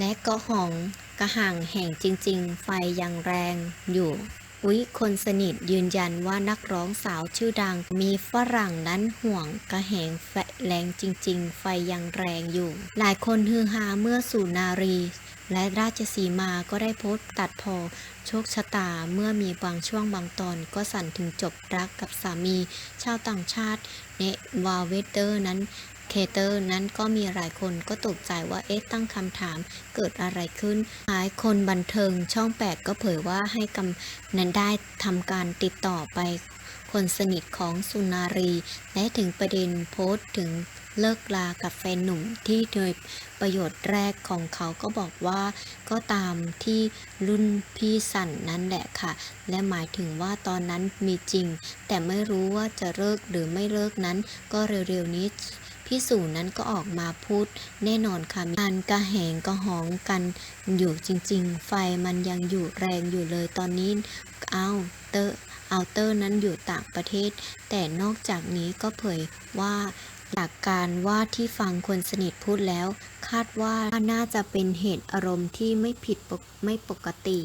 และก็หองกระห่างแห่งจริง ๆ ไฟยังแรงอยู่อุ๊ยคนสนิทยืนยันว่านักร้องสาวชื่อดัง มีฝรั่งนั้นห่วงกระแหงแฟแรงจริง ๆ ไฟยังแรงอยู่ หลายคนฮือฮาเมื่อสุนารี และราชสีมาก็ได้โพสต์ตัดพอ โชคชะตาเมื่อมีบางช่วงบางตอนก็สั่นถึงจบรักกับสามี ชาวต่างชาติเนวาเวเตอร์นั้น เตอร์นั้นก็มีหลายคนก็ตกใจว่าเอ๊ะตั้งคำถามเกิดอะไรขึ้นหลายคนบันเทิงช่อง 8 ก็เผยว่าให้กำนันได้ทำการติดต่อไปคนสนิทของสุนารี และถึงประเด็นโพสต์ถึงเลิกลากับแฟนหนุ่มที่โดยประโยชน์แรกของเขาก็บอกว่าก็ตามที่รุ่นพี่สันนั่นแหละค่ะ และหมายถึงว่าตอนนั้นมีจริง แต่ไม่รู้ว่าจะเลิกหรือไม่เลิกนั้น ก็เร็วๆนี้ พี่สู่นั้นก็ออกมาพูดแน่นอนค่ะมีการกระแหงกระหองกันอยู่จริง ๆ ไฟมันยังอยู่แรงอยู่เลยตอนนี้เอาเตอร์เอาเตอร์นั้นอยู่ต่างประเทศ แต่นอกจากนี้ก็เผยว่าจากการว่าที่ฟังคนสนิทพูดแล้ว คาดว่าน่าจะเป็นเหตุอารมณ์ที่ไม่ผิดไม่ปกติ